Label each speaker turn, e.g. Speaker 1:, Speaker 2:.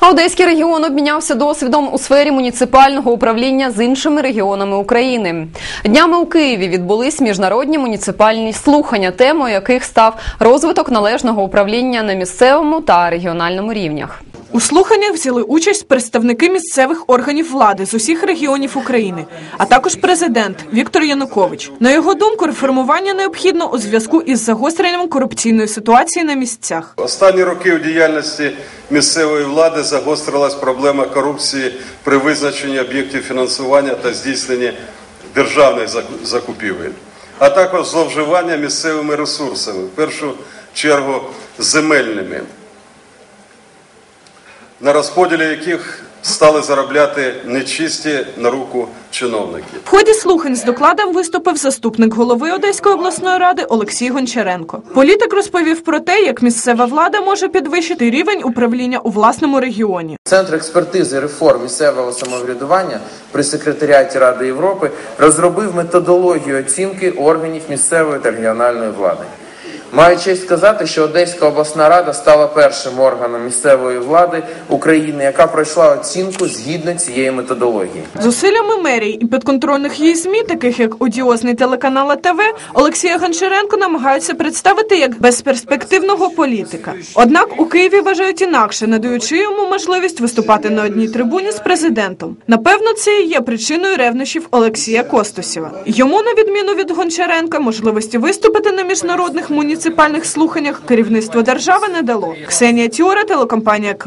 Speaker 1: А Одеський регіон обмінявся досвідом у сфері муніципального управління з іншими регіонами України. Днями у Києві відбулись міжнародні муніципальні слухання, темою яких став розвиток належного управління на місцевому та регіональному рівнях.
Speaker 2: У слуханнях взяли участь представники місцевих органів влади з усіх регіонів України, а також президент Віктор Янукович. На його думку, реформування необхідно у зв'язку із загостренням корупційної ситуації на місцях.
Speaker 3: Останні роки у діяльності місцевої влади загострилась проблема корупції при визначенні об'єктів фінансування та здійсненні державних закупівель, а також зловживання місцевими ресурсами, в першу чергу земельними, на розподілі яких стали заробляти нечисті на руку чиновники.
Speaker 2: В ході слухань з докладом виступив заступник голови Одеської обласної ради Олексій Гончаренко. Політик розповів про те, як місцева влада може підвищити рівень управління у власному регіоні.
Speaker 4: Центр експертизи реформ місцевого самоврядування при секретаріаті Ради Європи розробив методологію оцінки органів місцевої та регіональної влади. Маю честь сказати, що Одеська обласна рада стала першим органом місцевої влади України, яка пройшла оцінку згідно цієї методології.
Speaker 2: Зусиллями мерії і підконтрольних їй ЗМІ, таких як одіозний телеканал ТВ, Олексія Гончаренко намагаються представити як безперспективного політика. Однак у Києві вважають інакше, надаючи йому можливість виступати на одній трибуні з президентом. Напевно, це і є причиною ревнощів Олексія Костусєва. Йому, на відміну від Гончаренка, можливості виступити на міжнародних муніципальних слуханнях керівництво держави не дало. Ксенія Тіора, телекомпанія Кру.